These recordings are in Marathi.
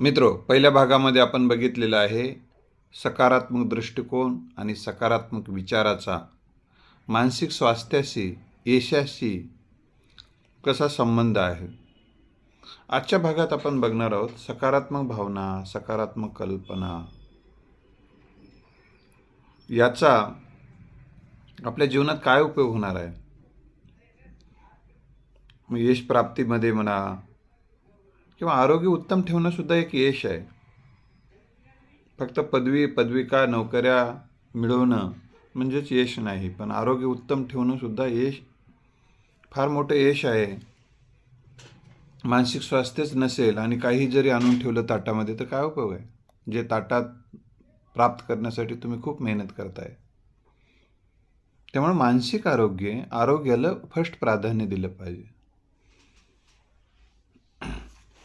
मित्रो पहिल्या भागामध्ये आपण बघितलेलं आहे सकारात्मक दृष्टिकोन आणि सकारात्मक विचाराचा. मानसिक स्वास्थ्याशी यशाशी कसा संबंध आहे? आजच्या भागात आपण बघणार आहोत सकारात्मक भावना सकारात्मक कल्पना. याचा आपल्या जीवनात काय उपयोग होणार आहे? यश प्राप्तीमध्ये म्हणा किंवा आरोग्य उत्तम ठेवणं सुद्धा एक यश आहे. फक्त पदवी पदविका नोकऱ्या मिळवणं म्हणजेच यश नाही पण आरोग्य उत्तम ठेवणं सुद्धा यश फार मोठं यश आहे. मानसिक स्वास्थ्यच नसेल आणि काही जरी आणून ठेवलं ताटामध्ये तर काय उपयोग आहे? जे ताटात प्राप्त करण्यासाठी तुम्ही खूप मेहनत करताय. त्यामुळे मानसिक आरोग्य आरोग्याला फर्स्ट प्राधान्य दिलं पाहिजे.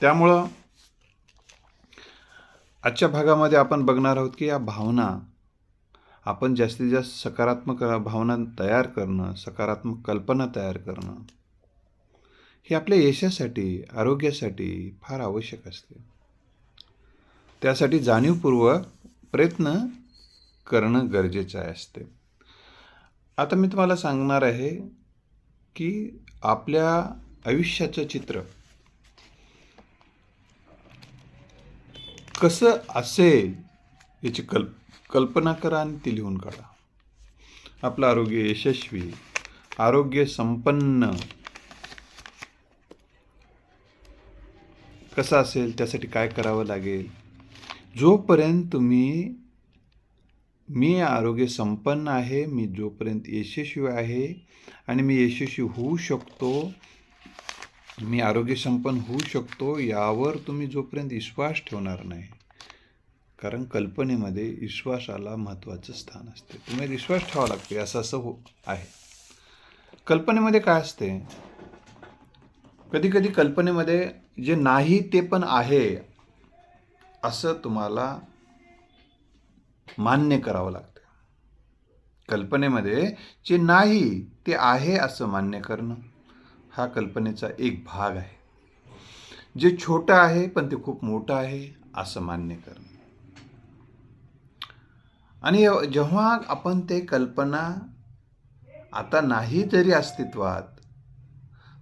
त्यामुळं आजच्या भागामध्ये आपण बघणार आहोत की या भावना आपण जास्तीत जास्त सकारात्मक भावना तयार करणं सकारात्मक कल्पना तयार करणं हे आपल्या यशासाठी आरोग्यासाठी फार आवश्यक असते. त्यासाठी जाणीवपूर्वक प्रयत्न करणं गरजेचं आहे असते. आता मी तुम्हाला सांगणार आहे की आपल्या आयुष्याचं चित्र कसं असेल याची कल्प कल्पना करा आणि ती लिहून काढा. आपलं आरोग्य यशस्वी आरोग्य संपन्न. कसं असेल त्यासाठी काय करावं लागेल? जोपर्यंत तुम्ही मी आरोग्य संपन्न आहे मी जोपर्यंत यशस्वी आहे आणि मी यशस्वी होऊ शकतो मी आरोग्य संपन्न होऊ शकतो यावर तुम्ही जोपर्यंत विश्वास ठेवणार नाही. कारण कल्पनेमध्ये विश्वासाला महत्त्वाचं स्थान असते. तुम्ही विश्वास ठेवावा लागते असं असं हो आहे. कल्पनेमध्ये काय असते? कधी कधी कल्पनेमध्ये जे नाही ते पण आहे असं तुम्हाला मान्य करावं लागतं. कल्पनेमध्ये जे नाही ते आहे असं मान्य करणं. हा कल्पनेचा एक भाग आहे. जे छोटं आहे पण ते खूप मोठं आहे असं मान्य करणं. आणि जेव्हा आपण ते कल्पना आता नाही जरी अस्तित्वात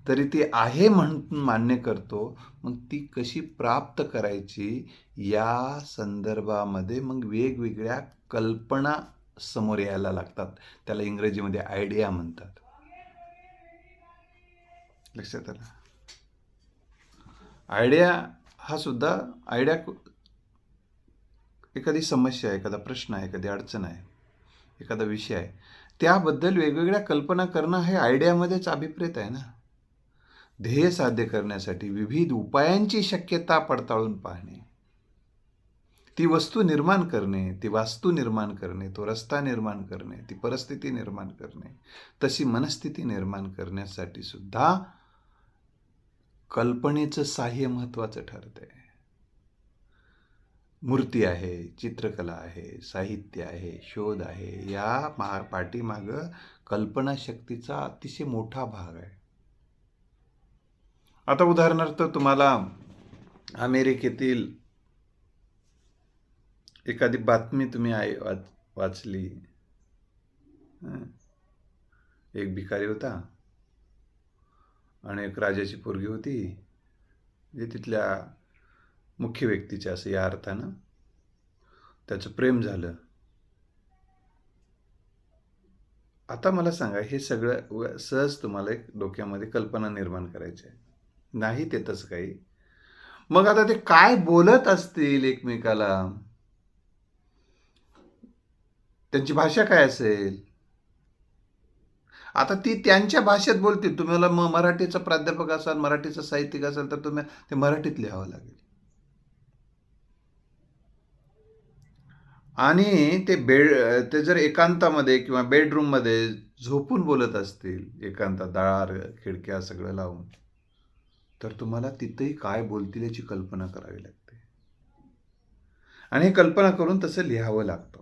तरी ती आहे म्हणून मान्य करतो मग ती कशी प्राप्त करायची या संदर्भामध्ये मग वेगवेगळ्या कल्पना समोर यायला लागतात. त्याला इंग्रजीमध्ये आयडिया म्हणतात. लक्षात आलं. आयडिया हा सुद्धा आयडिया एखादी समस्या आहे एखादा प्रश्न आहे एखादी अडचण आहे एखादा विषय आहे त्याबद्दल वेगवेगळ्या कल्पना करणं हे आयडियामध्येच अभिप्रेत आहे ना. ध्येय साध्य करण्यासाठी विविध उपायांची शक्यता पडताळून पाहणे. ती वस्तू निर्माण करणे ती वास्तू निर्माण करणे तो रस्ता निर्माण करणे ती परिस्थिती निर्माण करणे तशी मनस्थिती निर्माण करण्यासाठी सुद्धा कल्पनेचं साह्य महत्त्वाचं ठरतंय. मूर्ती आहे चित्रकला आहे साहित्य आहे शोध आहे या महा पाठीमागं कल्पनाशक्तीचा अतिशय मोठा भाग आहे. आता उदाहरणार्थ तुम्हाला अमेरिकेतील एखादी बातमी तुम्ही आय वाच वाचली. एक भिकारी होता. आणि एक राजाची पोरगी होती जे तिथल्या मुख्य व्यक्तीच्या असं या अर्थानं त्याचं प्रेम झालं. आता मला सांगा हे सगळं सहज तुम्हाला एक डोक्यामध्ये कल्पना निर्माण करायची आहे. नाही ते तसं काही. मग आता ते काय बोलत असतील एकमेकाला? त्यांची भाषा काय असेल? आता ती त्यांच्या भाषेत बोलतील तुम्हाला मग मराठीचा प्राध्यापक असाल मराठीचं साहित्यिक असाल तर तुम्ही ते मराठीत लिहावं लागेल. आणि ते बेड ते जर एकांतामध्ये किंवा बेडरूममध्ये झोपून बोलत असतील एकांतात दार खिडक्या सगळं लावून तर तुम्हाला तिथेही काय बोलतील याची कल्पना करावी लागते. आणि हे कल्पना करून तसं लिहावं लागतं.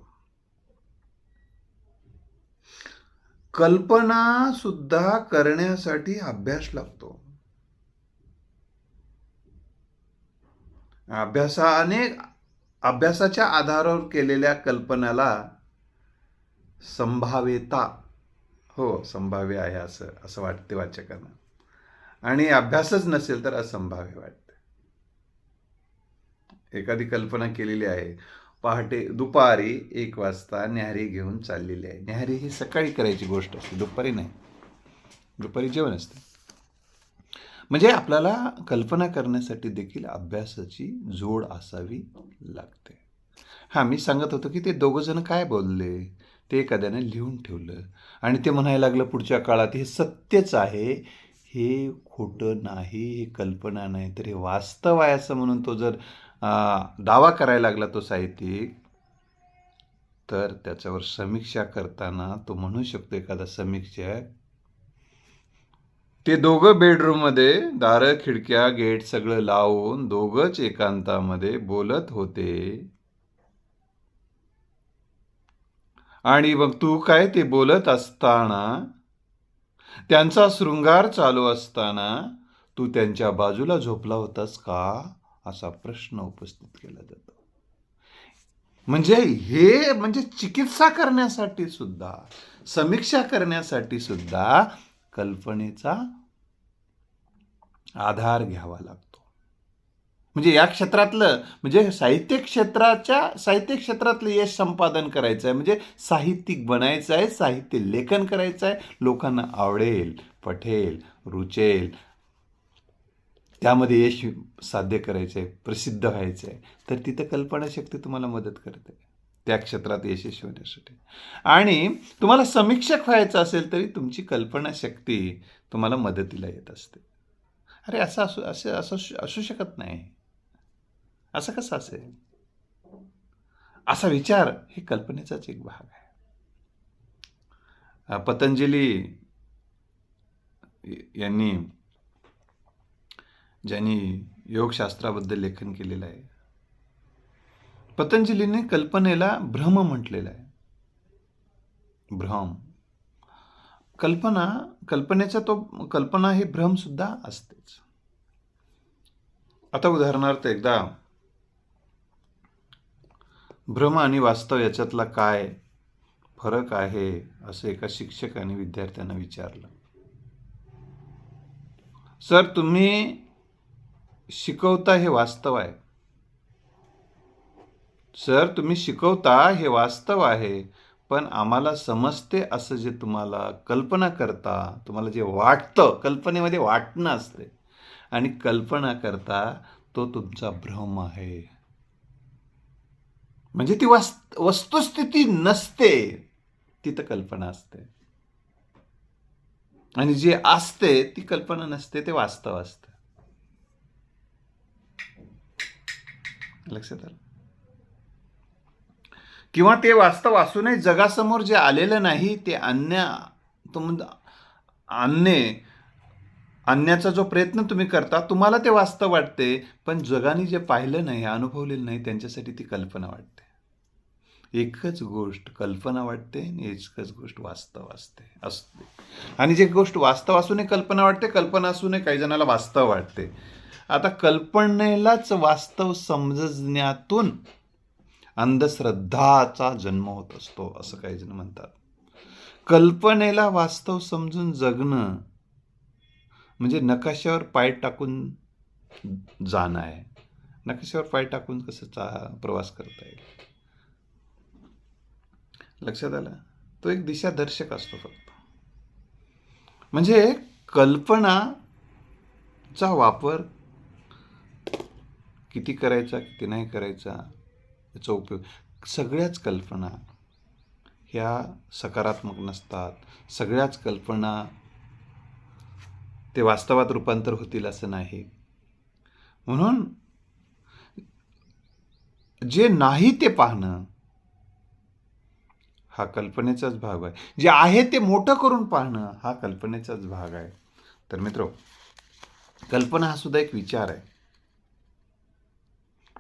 कल्पना सुद्धा करण्यासाठी अभ्यास लागतो. अभ्यासाने अभ्यासाच्या आधारावर केलेल्या कल्पनाला संभाव्यता हो संभाव्य आहे असं असं वाटते वाचकांना. आणि अभ्यासच नसेल तर असंभाव्य वाटते. एखादी कल्पना केलेली आहे. पहाटे दुपारी एक वाजता न्याहारी घेऊन चाललेली आहे. न्याहारी ही सकाळी करायची गोष्ट असते दुपारी नाही. दुपारी जेवण असते. म्हणजे आपल्याला कल्पना करण्यासाठी देखील अभ्यासाची जोड असावी लागते. हां मी सांगत होतो की ते दोघंजण काय बोलले? ते एखाद्याने लिहून ठेवलं आणि ते म्हणायला लागलं पुढच्या काळात हे सत्यच आहे. हे खोटं नाही हे कल्पना नाही तर हे वास्तव आहे असं म्हणून तो जर दावा करायला लागला तो साहित्यिक. तर त्याच्यावर समीक्षा करताना तो म्हणू शकतो एखादा समीक्षक ते दोघं बेडरूममध्ये दारं खिडक्या गेट सगळं लावून दोघंच एकांतामध्ये बोलत होते. आणि मग तू काय ते बोलत असताना त्यांचा शृंगार चालू असताना तू त्यांच्या बाजूला झोपला होतास का? असा प्रश्न उपस्थित केला जातो. म्हणजे हे म्हणजे चिकित्सा करण्यासाठी सुद्धा समीक्षा करण्यासाठी सुद्धा कल्पनेचा आधार घ्यावा लागतो. म्हणजे या क्षेत्रातलं म्हणजे साहित्य क्षेत्राच्या साहित्य क्षेत्रातलं यश संपादन करायचं आहे म्हणजे साहित्यिक बनायचं आहे साहित्य लेखन करायचं आहे लोकांना आवडेल पठेल रुचेल त्यामध्ये यश साध्य करायचं आहे प्रसिद्ध व्हायचं आहे तर तिथं कल्पनाशक्ती तुम्हाला मदत करते. त्या क्षेत्रात यशस्वी होण्यासाठी. आणि तुम्हाला समीक्षक व्हायचं असेल तरी तुमची कल्पनाशक्ती तुम्हाला मदतीला येत असते. अरे असं असू असं असं असू शकत नाही. असं कसं असेल? असा विचार हे कल्पनेचाच एक भाग आहे. पतंजली यांनी ज्यांनी योगशास्त्राबद्दल लेखन केलेलं आहे. पतंजलीने कल्पनेला भ्रम म्हटलेला आहे. भ्रम. कल्पना कल्पनेचा तो कल्पना ही भ्रम सुद्धा असतेच. आता उदाहरणार्थ एकदा भ्रम आणि वास्तव याच्यातला काय फरक आहे असं एका शिक्षकाने विद्यार्थ्यांना विचारलं. सर तुम्ही शिकवता हे वास्तव आहे. सर तुम्ही शिकवता हे वास्तव आहे पण आम्हाला समजते असं जे तुम्हाला कल्पना करता तुम्हाला जे वाटतं कल्पनेमध्ये वाटणं असते. आणि कल्पना करता तो तुमचा भ्रम आहे. म्हणजे ती वास्त वस्तुस्थिती नसते तिथं कल्पना असते. आणि जे असते ती कल्पना नसते ते वास्तव असतं. लक्षात आलं किंवा ते वास्तव असूनही जगासमोर जे आलेलं नाही ते अन्य तुम आणणे आणण्याचा जो प्रयत्न तुम्ही करता तुम्हाला ते वास्तव वाटते पण जगाने जे पाहिलं नाही अनुभवलेलं नाही त्यांच्यासाठी ती कल्पना वाटते. एकच गोष्ट कल्पना वाटते आणि एकच गोष्ट वास्तव असते असते. आणि जे गोष्ट वास्तव असूनही कल्पना वाटते कल्पना असूनही काही जणाला वास्तव वाटते. आता कल्पनेलाच वास्तव समजण्यातून अंधश्रद्धाचा जन्म होत असतो असं काही जण म्हणतात. कल्पनेला वास्तव समजून जगणं म्हणजे नकाशावर पाय टाकून जाणं आहे. नकाशावर पाय टाकून कसं चा प्रवास करता येईल? लक्षात आलं? तो एक दिशादर्शक असतो फक्त. म्हणजे कल्पनाचा वापर किती करायचा किती नाही करायचा याचा उपयोग. सगळ्याच कल्पना ह्या सकारात्मक नसतात. सगळ्याच कल्पना ते वास्तवात रूपांतर होतील असं नाही. म्हणून जे नाही ते पाहणं हा कल्पनेचाच भाग आहे. जे आहे ते मोठं करून पाहणं हा कल्पनेचाच भाग आहे. तर मित्र कल्पना हा सुद्धा एक विचार आहे.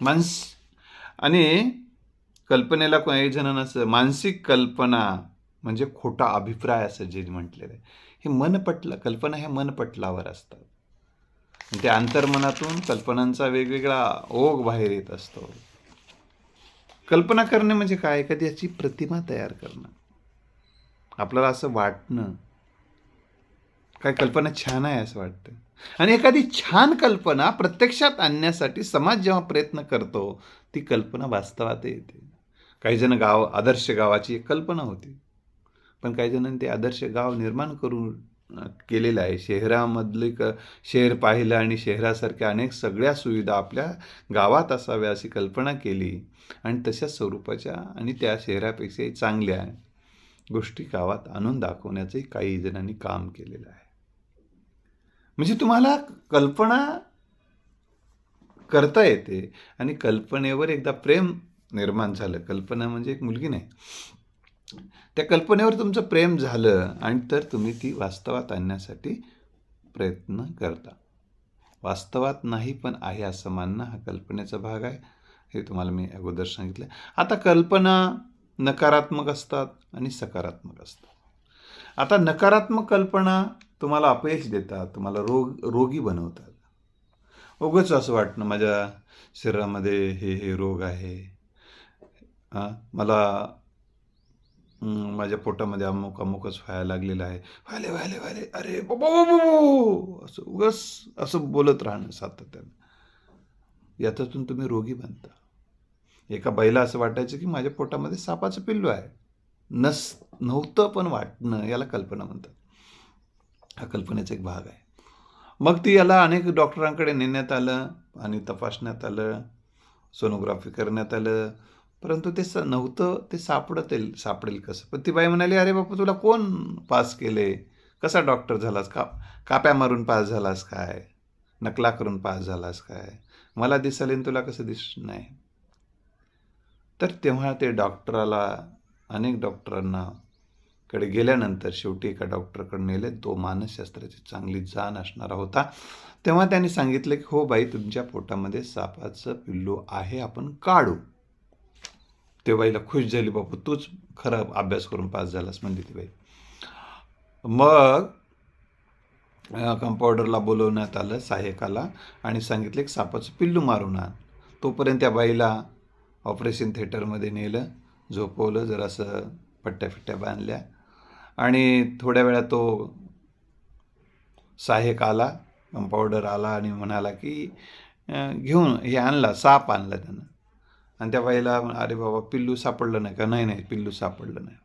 मानस आणि कल्पनेला काही जणांना असं मानसिक कल्पना म्हणजे खोटा अभिप्राय असं जे म्हटलेलं आहे. हे मनपटल कल्पना ह्या मनपटलावर असतात. आणि त्या अंतर्मनातून कल्पनांचा वेगवेगळा ओघ बाहेर येत असतो. कल्पना करणे म्हणजे काय? एखादी याची प्रतिमा तयार करणं. आपल्याला असं वाटणं काय कल्पना छान आहे असं वाटतं. आणि एखादी छान कल्पना प्रत्यक्षात आणण्यासाठी समाज जेव्हा प्रयत्न करतो ती कल्पना वास्तवात येते. काही जण गाव आदर्श गावाची एक कल्पना होती. पण काही जणांनी ते आदर्श गाव निर्माण करून केलेलं आहे. शहरामधले क शहर पाहिलं आणि शहरासारख्या अनेक सगळ्या सुविधा आपल्या गावात असाव्या अशी कल्पना केली आणि तशाच स्वरूपाच्या आणि त्या शहरापेक्षाही चांगल्या गोष्टी गावात आणून दाखवण्याचंही काही जणांनी काम केलेलं आहे. म्हणजे तुम्हाला कल्पना करता येते आणि कल्पनेवर एकदा प्रेम निर्माण झालं. कल्पना म्हणजे एक मुलगी नाही. त्या कल्पनेवर तुमचं प्रेम झालं आणि तर तुम्ही ती वास्तवात आणण्यासाठी प्रयत्न करता. वास्तवात नाही पण आहे असं मानणं हा कल्पनेचा भाग आहे. हे तुम्हाला मी अगोदर सांगितलं. आता कल्पना नकारात्मक असतात आणि सकारात्मक असतात. आता नकारात्मक कल्पना तुम्हाला अपयश देतात तुम्हाला रोग रोगी बनवतात. उगच असं वाटणं माझ्या शरीरामध्ये हे हे रोग आहे. मला माझ्या पोटामध्ये अमुक अमुकच व्हायला लागलेलं आहे. व्हायले व्हायले व्हायले. अरे बाबा बाबा. असं उगस असं बोलत राहणं सातत्यानं. याच्यातून तुम्ही रोगी बनता. एका बाईला असं वाटायचं की माझ्या पोटामध्ये सापाचं पिल्लू आहे. नस नव्हतं पण वाटणं याला कल्पना म्हणतात. हा कल्पनेचा एक भाग आहे. मग ती याला अनेक डॉक्टरांकडे नेण्यात आलं आणि तपासण्यात आलं सोनोग्राफी करण्यात आलं. परंतु ते स नव्हतं ते सापडत सापडेल कसं? पण ती बाई म्हणाली अरे बापा तुला कोण पास केले? कसा डॉक्टर झालास? का काप्या मारून पास झालास काय? नकला करून पास झालास काय? मला दिसले तुला कसं दिस नाही. तर तेव्हा ते डॉक्टराला अनेक डॉक्टरांना कडे गेल्यानंतर शेवटी एका डॉक्टरकडे नेले. तो मानसशास्त्राची चांगली जाण असणारा होता. तेव्हा त्यांनी सांगितलं की हो बाई तुमच्या पोटामध्ये सापाचं पिल्लू आहे आपण काढू. ते बाईला खुश झाली बापू तूच खरा अभ्यास करून पास झालास म्हणली ती बाई. मग कंपाऊंडरला बोलवण्यात आलं सहाय्यकाला आणि सांगितलं की सापाचं पिल्लू मारून आण. तोपर्यंत त्या बाईला ऑपरेशन थिएटरमध्ये नेलं झोपवलं जरासं पट्ट्या फिट्ट्या बांधल्या. आणि थोड्या वेळात तो सहाय्यक आला कंपाऊंडर आला आणि म्हणाला की घेऊन हे आणला साप आणला त्यानं. आणि त्या बाईला अरे बाबा पिल्लू सापडलं नाही का? नाही नाही पिल्लू सापडलं नाही.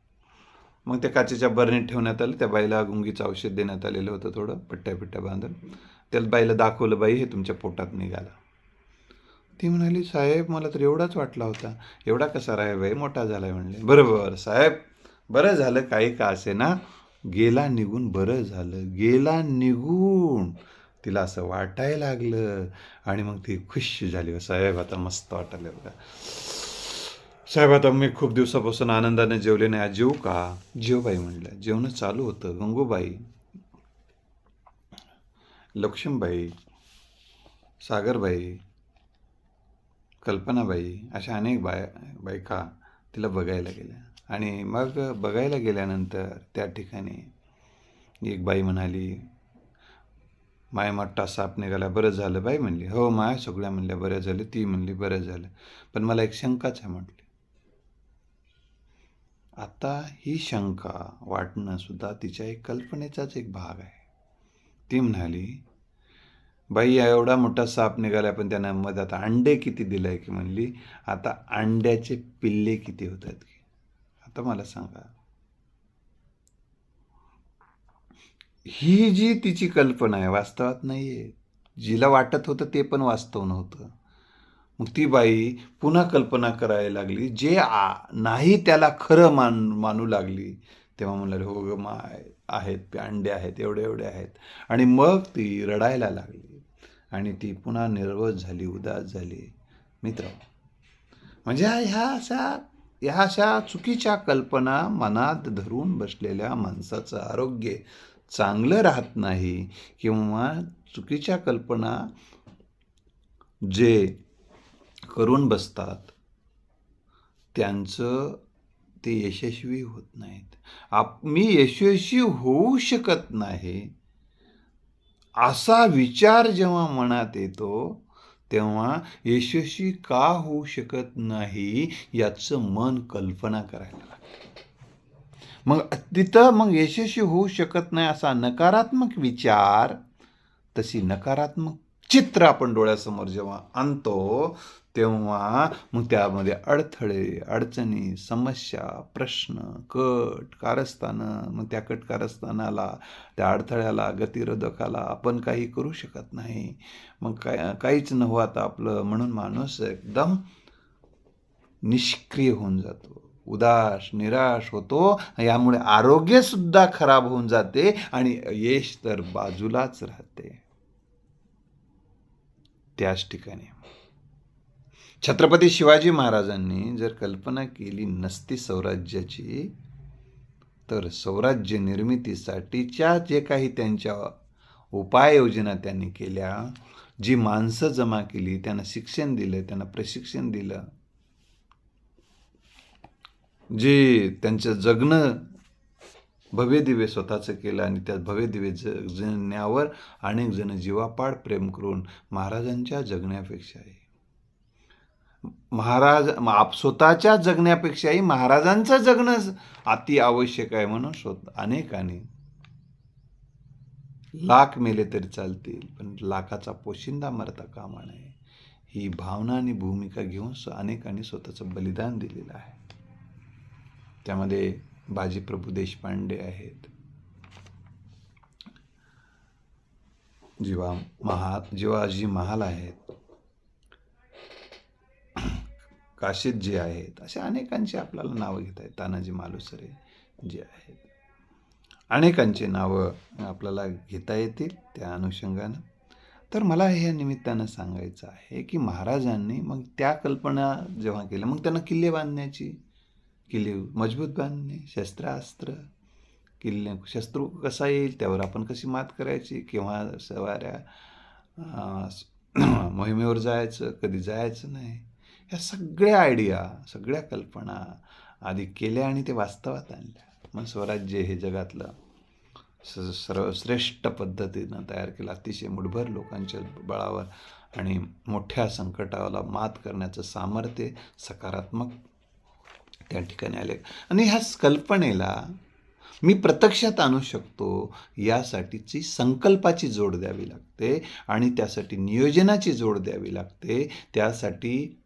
मग त्या काचेच्या बरणीत ठेवण्यात आलं त्या बाईला गुंगीचं औषध देण्यात आलेलं होतं थोडं पट्ट्या पिट्ट्या बांधून. त्याला बाईला दाखवलं बाई हे तुमच्या पोटात निघाला. ती म्हणाली साहेब मला तर एवढाच वाटला होता. एवढा कसा राय बाई? मोठा झालाय म्हणले. बरं बरं साहेब. बरं झालं काही का असे ना? गेला निघून बरं झालं. गेला निघून. तिला असं वाटायला लागलं आणि मग ती खुश झाली. साहेब आता मस्त वाटायला बघा. साहेब आता मी खूप दिवसापासून आनंदाने जेवले नाही. आज जेवू का? जेवबाई म्हणलं. जेवणं चालू होतं. गंगूबाई. लक्ष्मीबाई. सागरबाई. कल्पनाबाई. अशा अनेक बाय बायका तिला बघायला गेल्या. आणि मग बघायला गेल्यानंतर त्या ठिकाणी एक बाई म्हणाली माय मोठा साप निघाला बरं झालं. बाई म्हणली हो माय सगळ्या म्हणल्या बरं झालं. ती म्हणली बरं झालं. पण मला एक शंकाच आहे म्हटली. आता ही शंका वाटणं सुद्धा तिच्या एक कल्पनेचाच एक भाग आहे. ती म्हणाली बाई एवढा मोठा साप निघाला पण त्यानं मध्ये आता अंडे किती दिलंय? की म्हणली आता अंड्याचे पिल्ले किती होतात तर मला सांगा. ही जी तिची कल्पना आहे वास्तवात नाही आहे जिला वाटत होतं ते पण वास्तव नव्हतं. मग ती बाई पुन्हा कल्पना करायला लागली. जे आ नाही त्याला खरं मान मानू लागली तेव्हा म्हणाले हो ग माय आहेत अंडे आहेत एवढे एवढे आहेत. आणि मग ती रडायला लागली. आणि ती पुन्हा निर्वस झाली उदास झाली. मित्र म्हणजे ह्या अशा ह्या अशा चुकीच्या कल्पना मनात धरून बसलेल्या माणसाचं आरोग्य चांगलं राहत नाही किंवा चुकीच्या कल्पना जे करून बसतात त्यांचं ते यशस्वी होत नाहीत. आप मी यशस्वी होऊ शकत नाही असा विचार जेव्हा मनात येतो तेव्हा यशस्वी का होऊ शकत नाही याचं मन कल्पना करायला लागतं मग तिथं मग यशस्वी होऊ शकत नाही असा नकारात्मक विचार तशी नकारात्मक चित्र आपण डोळ्यासमोर जेव्हा आणतो तेव्हा मग त्यामध्ये अडथळे अडचणी समस्या प्रश्न कट कारस्थानं मग त्या कट कारस्थानाला त्या अडथळ्याला गतिरोधकाला आपण काही करू शकत नाही. मग काय काहीच नव्हतं आता आपलं म्हणून माणूस एकदम निष्क्रिय होऊन जातो. उदास निराश होतो. यामुळे आरोग्यसुद्धा खराब होऊन जाते आणि यश तर बाजूलाच राहते. त्याच ठिकाणी. छत्रपती शिवाजी महाराजांनी जर कल्पना केली नसती स्वराज्याची तर स्वराज्य निर्मितीसाठीच्या जे काही त्यांच्या उपाययोजना त्यांनी केल्या जी माणसं जमा केली त्यांना शिक्षण दिलं त्यांना प्रशिक्षण दिलं जे त्यांचं जगणं भव्य दिवे स्वतःचं केलं आणि त्या भव्य दिवे जगण्यावर अनेक जण जीवापाड प्रेम करून महाराजांच्या जगण्यापेक्षाही महाराज आप स्वतःच्या जगण्यापेक्षाही महाराजांचं जगणं अति आवश्यक आहे म्हणून स्वत अनेकांनी लाख मेले तरी चालतील पण लाखाचा पोशिंदा मरता कामा नये. ही भावना आणि भूमिका घेऊन अनेकांनी स्वतःचं बलिदान दिलेलं आहे. त्यामध्ये बाजीप्रभू देशपांडे आहेत. जीवा महा जीवाजी महाल आहेत काशीद जे आहेत असे अनेकांची आपल्याला नावं घेता आहेत तानाजी मालुसरे जे आहेत. अनेकांची नावं आपल्याला घेता येतील त्या अनुषंगानं. तर मला ह्या निमित्तानं सांगायचं आहे की महाराजांनी मग त्या कल्पना जेव्हा केल्या मग त्यांना किल्ले बांधण्याची किल्ले मजबूत बांधणे शस्त्रास्त्र किल्ले शस्त्र कसा येईल त्यावर आपण कशी मात करायची किंवा सवाऱ्या मोहिमेवर जायचं कधी जायचं नाही ह्या सगळ्या आयडिया सगळ्या कल्पना आधी केल्या आणि ते वास्तवात आणल्या. मग स्वराज्य हे जगातलं स सर्व श्रेष्ठ पद्धतीनं तयार केलं. अतिशय मुठभर लोकांच्या बळावर आणि मोठ्या संकटाला मात करण्याचं सामर्थ्य सकारात्मक त्या ठिकाणी आले. आणि ह्या कल्पनेला मी प्रत्यक्षात आणू शकतो यासाठीची संकल्पाची जोड द्यावी लागते आणि त्यासाठी नियोजनाची जोड द्यावी लागते. त्यासाठी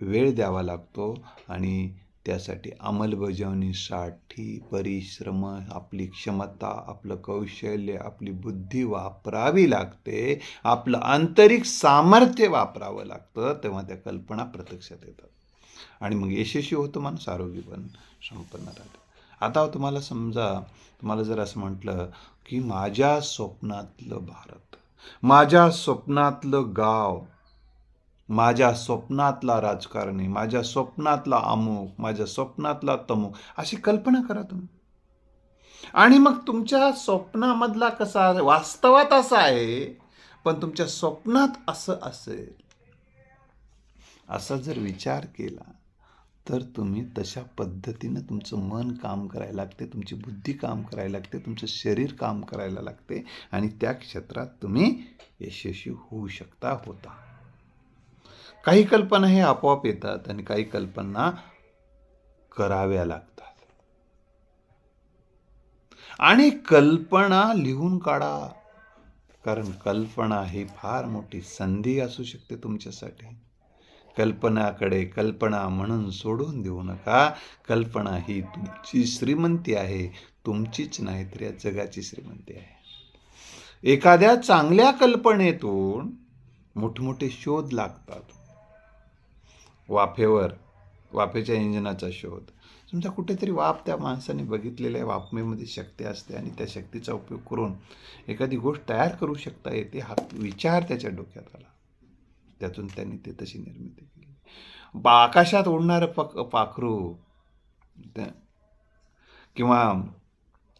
वेळ द्यावा लागतो आणि त्यासाठी अंमलबजावणीसाठी परिश्रम आपली क्षमता आपलं कौशल्य आपली बुद्धी वापरावी लागते. आपलं आंतरिक सामर्थ्य वापरावं लागतं तेव्हा त्या कल्पना प्रत्यक्षात येतात. आणि मग यशस्वी होतं माणूस आरोग्य पण संपन्न राहतं. आता तुम्हाला समजा तुम्हाला जर असं म्हटलं की माझ्या स्वप्नातलं भारत माझ्या स्वप्नातलं गाव माझ्या स्वप्नातला राजकारणी माझ्या स्वप्नातला अमुक माझ्या स्वप्नातला तमुक अशी कल्पना करा तुम्ही. आणि मग तुमच्या स्वप्नामधला कसा वास्तवात असा आहे पण तुमच्या स्वप्नात असं असेल. असा जर विचार केला तर तुम्ही तशा पद्धतीनं तुमचं मन काम करायला लागते तुमची बुद्धी काम करायला लागते तुमचं शरीर काम करायला लागते आणि त्या क्षेत्रात तुम्ही यशस्वी होऊ शकता होता. काही कल्पना हे आपोआप येतात आणि काही कल्पना कराव्या लागतात. आणि कल्पना लिहून काढा. कारण कल्पना ही फार मोठी संधी असू शकते तुमच्यासाठी. कल्पनाकडे कल्पना म्हणून सोडून देऊ नका. कल्पना ही तुमची श्रीमंती आहे. तुमचीच नाही तर या जगाची श्रीमंती आहे. एखाद्या चांगल्या कल्पनेतून मोठमोठे शोध लागतात. वाफेवर वाफेच्या इंजिनाचा शोध. समजा कुठेतरी वाफ त्या माणसाने बघितलेल्या वाफमेमध्ये शक्ती असते आणि त्या शक्तीचा उपयोग करून एखादी गोष्ट तयार करू शकता येते हा विचार त्याच्या डोक्यात आला. त्यातून त्यांनी ते तशी निर्मिती केली. बा आकाशात उडणारं पक पाखरू त्या- किंवा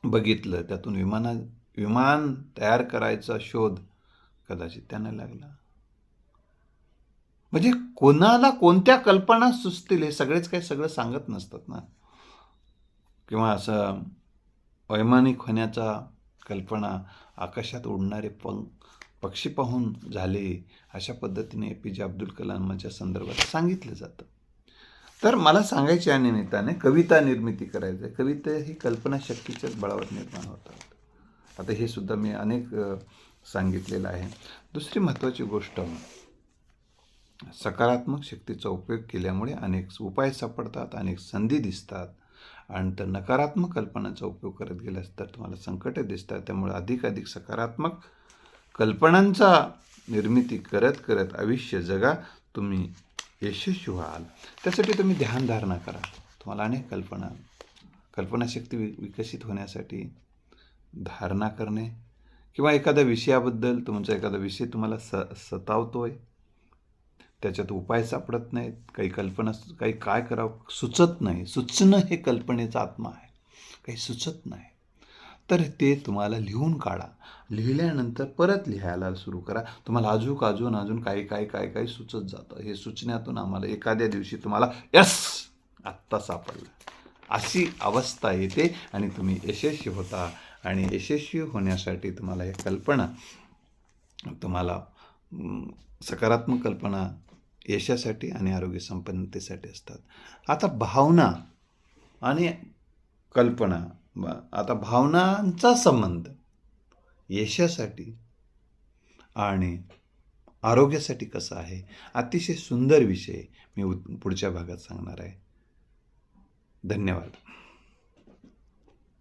बघितलं त्यातून विमाना विमान तयार करायचा शोध कदाचित त्यांना लागला. म्हणजे कोणाला कोणत्या कल्पना सुचतील हे सगळेच काही सगळं सांगत नसतात ना. किंवा असं वैमानिक होण्याचा कल्पना आकाशात उडणारे पंख पक्षी पाहून झाले अशा पद्धतीने ए पी जे अब्दुल कलामाच्या संदर्भात सांगितलं जातं. तर मला सांगायच्या निमित्ताने कविता निर्मिती करायचं आहे कविता ही कल्पनाशक्तीच्याच बळावर निर्माण होतात. आता हे सुद्धा मी अनेक सांगितलेलं आहे. दुसरी महत्त्वाची गोष्ट सकारात्मक शक्तीचा उपयोग केल्यामुळे अनेक उपाय सापडतात अनेक संधी दिसतात. आणि तर नकारात्मक कल्पनांचा उपयोग करत गेल्यास तर तुम्हाला संकटे दिसतात. त्यामुळे अधिकाधिक सकारात्मक कल्पनांचा निर्मिती करत करत आयुष्य जगा. तुम्ही यशस्वी व्हाल. त्यासाठी तुम्ही ध्यानधारणा करा. तुम्हाला अनेक कल्पना कल्पनाशक्ती वि विकसित होण्यासाठी धारणा करणे किंवा एखाद्या विषयाबद्दल तुमचा एखादा विषय तुम्हाला स सतावतो आहे त्याच्यात उपाय सापडत नाहीत. काही कल्पना काही काय करावं सुचत नाही. सुचणं हे कल्पनेचा आत्मा आहे. काही सुचत नाही. तर ते तुम्हाला लिहून काढा. लिहिल्यानंतर परत लिहायला सुरू करा. तुम्हाला अजून अजून अजून काही काही काय काही सुचत जातं. हे सुचण्यातून आम्हाला एखाद्या दिवशी तुम्हाला यस! आत्ता सापडलं. अशी अवस्था येते आणि तुम्ही यशस्वी होता. आणि यशस्वी होण्यासाठी तुम्हाला हे कल्पना तुम्हाला सकारात्मक कल्पना यशासाठी आणि आरोग्य संपन्नतेसाठी असतात. आता भावना आणि कल्पना आता भावनांचा संबंध यशासाठी आणि आरोग्यासाठी कसं आहे अतिशय सुंदर विषय मी पुढच्या भागात सांगणार आहे. धन्यवाद.